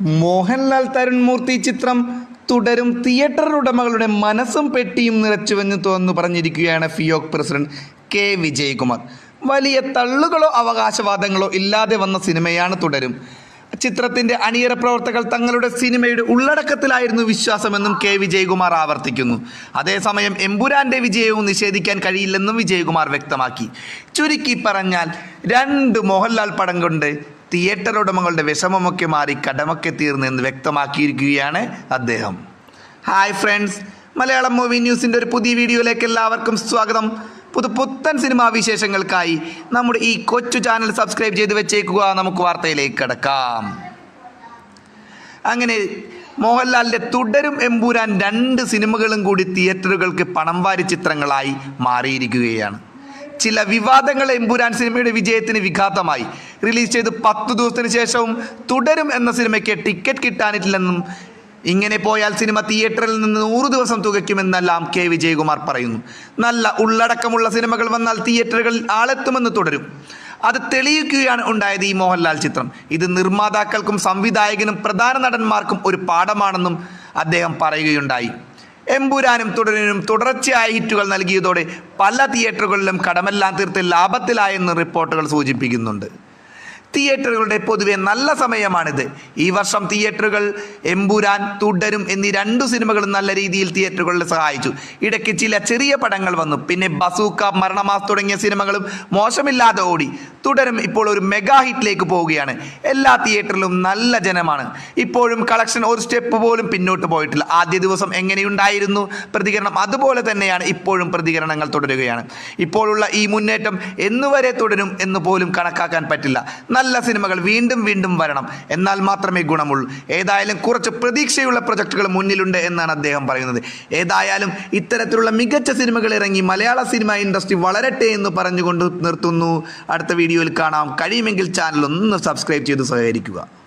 മോഹൻലാൽ തരുൺമൂർത്തി ചിത്രം തുടരും തിയേറ്റർ ഉടമകളുടെ മനസ്സും പെട്ടിയും നിറച്ചുവെന്ന് തോന്നുന്നു പറഞ്ഞിരിക്കുകയാണ് ഫിയോക് പ്രസിഡന്റ് കെ വിജയകുമാർ. വലിയ തള്ളുകളോ അവകാശവാദങ്ങളോ ഇല്ലാതെ വന്ന സിനിമയാണ് തുടരും. ചിത്രത്തിന്റെ അണിയറ പ്രവർത്തകർ തങ്ങളുടെ സിനിമയുടെ ഉള്ളടക്കത്തിലായിരുന്നു വിശ്വാസമെന്നും കെ വിജയകുമാർ ആവർത്തിക്കുന്നു. അതേസമയം എമ്പുരാന്റെ വിജയവും നിഷേധിക്കാൻ കഴിയില്ലെന്നും വിജയകുമാർ വ്യക്തമാക്കി. ചുരുക്കി പറഞ്ഞാൽ രണ്ട് മോഹൻലാൽ പടം കൊണ്ട് തിയേറ്റർ ഉടമകളുടെ വിഷമമൊക്കെ മാറി കടമൊക്കെ തീർന്നു എന്ന് വ്യക്തമാക്കിയിരിക്കുകയാണ് അദ്ദേഹം. ഹായ് ഫ്രണ്ട്സ് മലയാളം മൂവി ന്യൂസിന്റെ ഒരു പുതിയ വീഡിയോയിലേക്ക് എല്ലാവർക്കും സ്വാഗതം. പുതു പുത്തൻ സിനിമാ വിശേഷങ്ങൾക്കായി നമ്മുടെ ഈ കൊച്ചു ചാനൽ സബ്സ്ക്രൈബ് ചെയ്ത് വെച്ചേക്കുക. നമുക്ക് വാർത്തയിലേക്ക് കിടക്കാം. അങ്ങനെ മോഹൻലാലിന്റെ തുടരും എമ്പൂരാൻ രണ്ട് സിനിമകളും കൂടി തിയേറ്ററുകൾക്ക് പണം വാരി ചിത്രങ്ങളായി മാറിയിരിക്കുകയാണ്. ചില വിവാദങ്ങൾ എമ്പൂരാൻ സിനിമയുടെ വിജയത്തിന് വിഘാതമായി. റിലീസ് ചെയ്ത് പത്ത് ദിവസത്തിന് ശേഷവും തുടരും എന്ന സിനിമയ്ക്ക് ടിക്കറ്റ് കിട്ടാനില്ലെന്നും ഇങ്ങനെ പോയാൽ സിനിമ തിയേറ്ററിൽ നിന്ന് നൂറ് ദിവസം തുകയ്ക്കുമെന്നെല്ലാം കെ വിജയകുമാർ പറയുന്നു. നല്ല ഉള്ളടക്കമുള്ള സിനിമകൾ വന്നാൽ തിയേറ്ററുകളിൽ ആളെത്തുമെന്ന് തുടരും. അത് തെളിയിക്കുകയാണ് ഉണ്ടായത് ഈ മോഹൻലാൽ ചിത്രം. ഇത് നിർമ്മാതാക്കൾക്കും സംവിധായകനും പ്രധാന നടന്മാർക്കും ഒരു പാഠമാണെന്നും അദ്ദേഹം പറയുകയുണ്ടായി. എമ്പുരാനും തുടരനും തുടർച്ചയായ ഹിറ്റുകൾ നൽകിയതോടെ പല തിയേറ്ററുകളിലും കടമെല്ലാം തീർത്ത് ലാഭത്തിലായെന്ന് റിപ്പോർട്ടുകൾ സൂചിപ്പിക്കുന്നുണ്ട്. തിയേറ്ററുകളുടെ പൊതുവെ നല്ല സമയമാണിത്. ഈ വർഷം തിയേറ്ററുകൾ എമ്പുരാൻ തുടരും എന്നീ രണ്ടു സിനിമകളും നല്ല രീതിയിൽ തിയേറ്ററുകളിൽ സഹായിച്ചു. ഇടയ്ക്ക് ചില ചെറിയ പടങ്ങൾ വന്നു. പിന്നെ ബസൂക്ക മരണമാസ് തുടങ്ങിയ സിനിമകളും മോശമില്ലാതെ ഓടി. തുടരും ഇപ്പോൾ ഒരു മെഗാ ഹിറ്റിലേക്ക് പോവുകയാണ്. എല്ലാ തിയേറ്ററിലും നല്ല ജനമാണ്. ഇപ്പോഴും കളക്ഷൻ ഒരു സ്റ്റെപ്പ് പോലും പിന്നോട്ട് പോയിട്ടില്ല. ആദ്യ ദിവസം എങ്ങനെയുണ്ടായിരുന്നു പ്രതികരണം അതുപോലെ തന്നെയാണ് ഇപ്പോഴും പ്രതികരണങ്ങൾ തുടരുകയാണ്. ഇപ്പോഴുള്ള ഈ മുന്നേറ്റം എന്നുവരെ തുടരും എന്ന് പോലും കണക്കാക്കാൻ പറ്റില്ല. നല്ല സിനിമകൾ വീണ്ടും വീണ്ടും വരണം. എന്നാൽ മാത്രമേ ഗുണമുള്ളൂ. ഏതായാലും കുറച്ച് പ്രതീക്ഷയുള്ള പ്രൊജക്ടുകൾ മുന്നിലുണ്ട് എന്നാണ് അദ്ദേഹം പറയുന്നത്. ഏതായാലും ഇത്തരത്തിലുള്ള മികച്ച സിനിമകൾ ഇറങ്ങി മലയാള സിനിമ ഇൻഡസ്ട്രി വളരട്ടെ എന്ന് പറഞ്ഞുകൊണ്ട് നിർത്തുന്നു. അടുത്ത വീഡിയോയിൽ കാണാം. കഴിയുമെങ്കിൽ ചാനൽ ഒന്ന് സബ്സ്ക്രൈബ് ചെയ്ത് സഹകരിക്കുക.